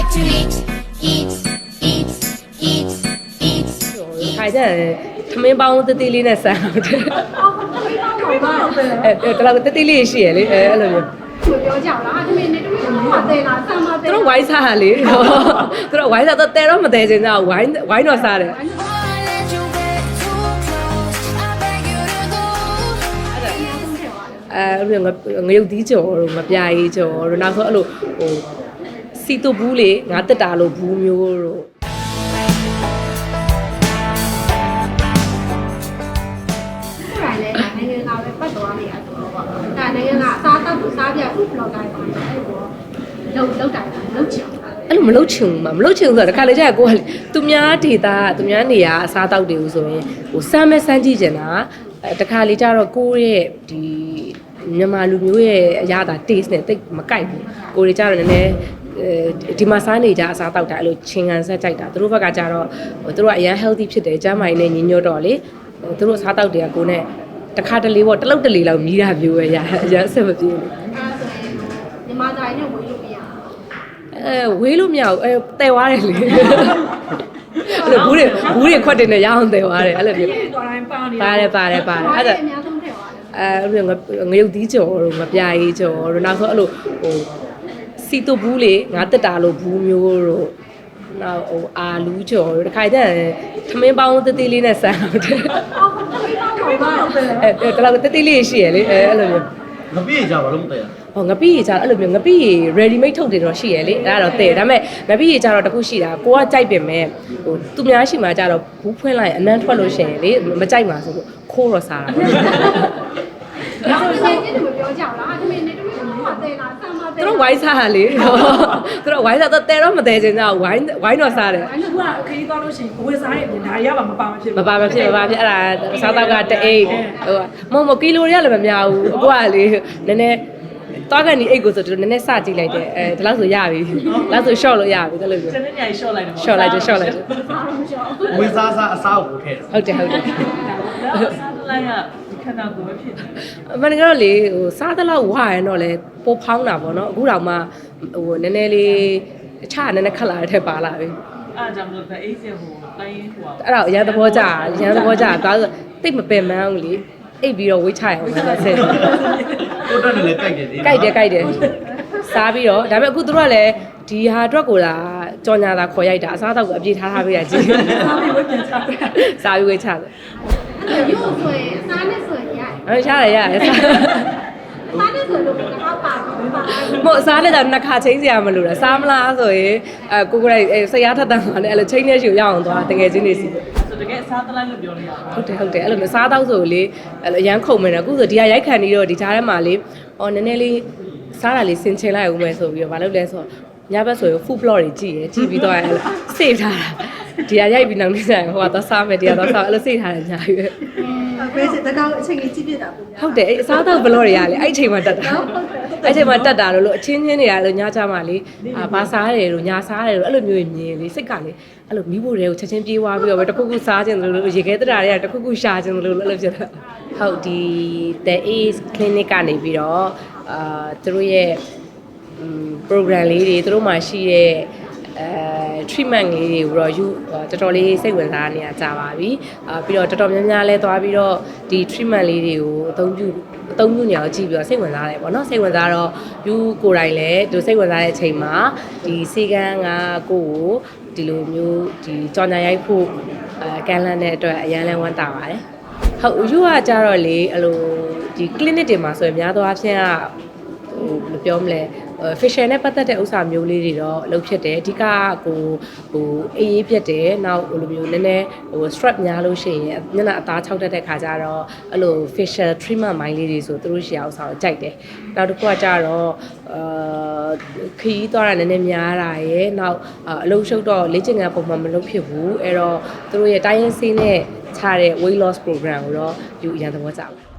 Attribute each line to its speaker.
Speaker 1: like to eat, eat, eat, eat, eat,
Speaker 2: ခါကျရင်သမင်းပေါင်းတတိလေးနဲ့ဆန်အောင်တယ်
Speaker 3: မေပါတော့ပဲ
Speaker 2: အဲအဲတလောက်တတိလေးရှိရလေအဲအဲ့လိုမျိုး
Speaker 3: ပြောကြလားတမင်နဲ့တမင်ကတဲလာဆမ်းမတဲ
Speaker 2: သူတို့ဝိုင်းစားတာလေသူတို့ဝိုင်းစားတော့တဲတော့မတဲချင်ကြဘူးဝိုင်းဝိုင်းတော့စားတယ်
Speaker 1: Oh, I let you get too close. I beg you to go.
Speaker 2: အဲအဲ့လိုငငရုတ်သီးကြော်တို့ငပြားကြီးကြော်တို့နောက်ဆုံးအဲ့လိုဟို စီတူဘူးလေငါတက်တာလို့ဘူးမျိုးတို့
Speaker 3: ခုတိုင်းလဲနိုင်ငံကပဲပတ်သွားနေရဆိုတော့ပေါ့ဒါနိုင်ငံကအစားတောက်ကိုစားပြခုဘလော့တိုင်းပါအဲ့တော့လုံလုံတိုင်းလုံချင်
Speaker 2: အဲ့လိုမလုပ်ချင်ဘူးမမလုပ်ချင်ဘူးဆိုတော့တခါလေကျရင်ကိုကလေသူများဒေတာသူများနေရာအစားတောက်တွေဆိုရင်ဟိုစမ်းမဲ့စမ်းကြည့်ကျင်တာအဲတခါလေကျတော့ကိုယ့်ရဲ့ဒီမြန်မာလူမျိုးရဲ့အရာတာ taste နဲ့တိတ်မကိုက်ဘူးကိုတွေကျတော့နည်းနည်းအဲ ဒီမှာစားနေကြအစားတောက်တာအဲ့လိုချင်းကန်ဆက်ကြိုက်တာသူတို့ဘက်ကကျတော့ဟိုသူတို့ကအရန် healthy ဖြစ်တယ်ကျန်းမာရေးနဲ့ညီညွတ်တော့လေဟိုသူတို့အစားတောက်တွေကကိုနဲ့တစ်ခါတလေပေါ့တစ်လုတ်တလေလောက်မြည်တာမျိုးပဲရရအဆက်မပြေဘူး
Speaker 3: အဲ့ဆိုရင်မြန်မာတိုင်းနဲ့ဝေးလို့မရ
Speaker 2: အဲဝေးလို့မရဘူးအဲတဲသွားတယ်လေအဲ့လိုဘူးတွေဘူးတွေခွက်တင်နေရအောင်တဲသွားတယ်အဲ့လိုမျိုး
Speaker 4: တော်တိုင်းပေါင်းနေ
Speaker 2: ပါတယ်ပါတယ်ပါတယ်အဲ့ဒါ
Speaker 3: အများဆုံးထည့်သွားတယ်
Speaker 2: အဲအဲ့လိုငရုတ်သီးကြော်တို့မပြားကြီးကြော်တို့နောက်ဆုံးအဲ့လိုဟို စီတူဘူးလေငါတက်တာလို့ဘူးမျိုးတို့နောက်ဟိုအာလူးကြော်တို့တခါကျရင်သမင်းပေါင်းတတိလေးနဲ့ဆန်အောင်တယ်
Speaker 3: အော်မေပါတော့ပဲ
Speaker 2: အဲအဲတလောက်တတိလေးရှိရလေအဲအဲ့လိုမျိုး
Speaker 5: ငပိကြပါလို့မတရား
Speaker 2: ဟောငပိရေကြတော့အဲ့လိုမျိုးငပိရေ ready made ထုတ်တယ်တော့ရှိရလေအဲ့ဒါတော့တဲ့ဒါပေမဲ့ငပိရေကြတော့တခုရှိတာကိုကကြိုက်ပင်မဲ့ဟိုသူများရှိမှကြတော့ဘူးဖွင့်လိုက်ရင်အနမ်းထွက်လို့ရှိရင်လေမကြိုက်ပါဆိုလို့ခိုးတော့စားတာပေါ့
Speaker 3: ဒါဆိုရင်ကျင်းတယ်မပြောကြလားတမင်နဲ့တမင်ကတဲလာဆမ်းမတဲ
Speaker 2: သူတို့ဝိုင်းစားတာလေသူတို့ဝိုင်းစားတော့တဲတော့မတဲချင်ကြဘူးဝိုင်းဝိုင်းတော့စားတယ်
Speaker 4: အဲ့ဒါကခရီးသွားလို့ရှိရင်ဘဝစားရဲ့ပြင်ဒါရပါမပါမဖြစ်
Speaker 2: မပါမဖြစ်မပါဖြစ်အဲ့ဒါစားတော့ကတအိတ်ဟိုမမကီလိုတွေကလည်းမများဘူးအခုကလေနည်းနည်းတော့ကနေအိတ်ကိုဆိုတော့နည်းနည်းစကြည့်လိုက်တယ်အဲဒီလောက်ဆိုရပြီလောက်ဆို short လို့ရပြီအဲ့လိုမျိုး
Speaker 4: စနေညရှော့လိုက်တယ်
Speaker 2: short လိုက်တယ် short လိုက်တယ်
Speaker 5: ဝေစားစားအစားကိုထည့်တာ
Speaker 2: ဟုတ်တယ်ဟုတ်တယ်
Speaker 4: ဒါစားလိုက်က ခဏကိုပဲဖြစ်တယ်
Speaker 2: အမှန်တကယ်တော့လေဟိုစားသလောက်ဝါရင်တော့လေပိုဖောင်းတာပေါ့နော်အခုတော့မှဟိုနည်းနည်းလေးအချနည်းနည်းခက်လာတဲ့ထက်ပါလာပြီ
Speaker 4: အားကြောင့်လို့အေးစဟိုတိုင်းဟို
Speaker 2: အဲ့ဒါကိုအရန်သဘောကျအရန်သဘောကျသွားဆိုတိတ်မပင်မန်းဘူးလေအိပ်ပြီးတော့ဝိတ်ချရအောင်ဆိုဆက်
Speaker 5: ကိုတက်တယ်လည်းကြိုက်တယ်ဒီ
Speaker 2: ကြိုက်တယ်ကြိုက်တယ်စားပြီးတော့ဒါပေမဲ့အခုတို့ကလည်းဒီဟာအတွက်ကိုလာကြော်ညာတာခေါ်ရိုက်တာအစားတော့ကိုအပြေထားထားပေးတာကြည့်
Speaker 4: စားပြီးဝတ်ပြန်ချတယ်
Speaker 2: စားပြီးဝိတ်ချတယ်
Speaker 3: အဲ့လိုမျိုးဆိုရင်စားနဲ့ဆိုရင်ရတယ်
Speaker 2: အဲ့ရတယ်ရတယ်စား
Speaker 3: စားနဲ့ဆိုလို့ကတော့ပါပြီးပါ
Speaker 2: မဟုတ်စားလက်တော့နှစ်ခါချင်းစရာမလိုတာစားမလားဆိုရင်အဲကိုကိုရိုက်အဲဆရာထက်တန်းမှာလည်းအဲ့လိုချင်းနဲ့ရှူရအောင်သွားတကယ်ချင်းနေစီ
Speaker 4: ဆိုတကယ်စားတလိုက်လို့ပြောလို့ရပါ
Speaker 2: ဟုတ်တယ်ဟုတ်တယ်အဲ့လိုမျိုးစားတော့ဆိုလေအဲ့လိုအရန်ခုံမယ်နော်အခုဆိုဒီဟာရိုက်ခံပြီးတော့ဒီကြားထဲမှာလေအော်နည်းနည်းလေးစားတာလေးစင်ချင်လိုက်ဦးမယ်ဆိုပြီးတော့မလုပ်လဲဆိုတော့ညဘက်ဆိုရင် food blog တွေကြည့်ရကြည့်ပြီးတော့အဲ့လို save ထားတာ ဒီဟာရိုက်ပြီးနောက်နေ့ကျရင်ဟိုကတော့စားမယ်ဒီကတော့စားအဲ့လို save ထားတယ်ညာရွေး
Speaker 3: ပဲစတကောက်အချိန်ကြီးကြည့်ပြတာပုံများ
Speaker 2: ဟုတ်တယ်အဲ့အစားတော့ blog တွေကလေအဲ့အချိန်မှာတက်တာအဲ့အချိန်မှာတက်တာလို့လို့အချင်းချင်းတွေကလို့ညကြမှာလေအာဘာစားတယ်လို့ညာစားတယ်လို့အဲ့လိုမျိုးမြင်လေစိတ်ကလေအဲ့လိုမိဖို့တွေကိုချက်ချင်းပြေးသွားပြီးတော့ပဲတစ်ခုခုစားခြင်းလို့လို့ရေခဲတရာတွေကတစ်ခုခုရှာခြင်းလို့လို့အဲ့လိုဖြစ်တာဟုတ်ဒီ the ace clinic ကနေပြီးတော့အာသူတို့ရဲ့ program လေးတွေသူတို့မှာရှိတဲ့ အဲ treatment လေးတွေကိုတော့ယူတော်တော်လေးစိတ်ဝင်စားနေရကြပါပြီအာပြီးတော့တော်တော်များများလဲသွားပြီးတော့ဒီ treatment လေးတွေကိုအသုံးပြုအသုံးပြုနေအောင်ကြည့်ပြီးတော့စိတ်ဝင်စားတယ်ပေါ့နော်စိတ်ဝင်စားတော့ယူကိုယ်တိုင်လည်းသူစိတ်ဝင်စားတဲ့အချိန်မှာဒီစေကန်းကကိုယ့်ကိုဒီလိုမျိုးဒီကြော်ညာရိုက်ဖို့အဲကန်လန်းတဲ့အတွက်အရန်လဲဝမ်းတာပါတယ်ဟုတ်ယူကကြတော့လေအဲ့လိုဒီ clinic တွေမှာဆိုရင်များသောအားဖြင့်ကဟိုဘယ်လိုပြောမလဲ facial နဲ့ပတ်သက်တဲ့ဥစ္စာမျိုးလေးတွေတော့အလုပ်ဖြစ်တယ်အဓိကကိုဟိုအေးအေးပြတ်တယ်နောက်ဟိုလိုမျိုးနည်းနည်းဟို strap များလို့ရှိရင်ညနာအသားခြောက်တတ်တဲ့ခါကျတော့အဲ့လို facial treatment မိုင်းလေးတွေဆိုသူတို့ရှေ့အောင်ဆောင်ကြိုက်တယ်နောက်တစ်ခုကကျတော့အာခရီးသွားတာနည်းနည်းများတာရယ်နောက်အလုပ်ရှုပ်တော့လေ့ကျင့်ခန်းပုံမှန်မလုပ်ဖြစ်ဘူးအဲ့တော့သူတို့ရဲ့တိုင်းရင်းစင်းနဲ့ခြားတဲ့ weight loss program ကိုတော့ယူအရင်သဘောကျပါတယ်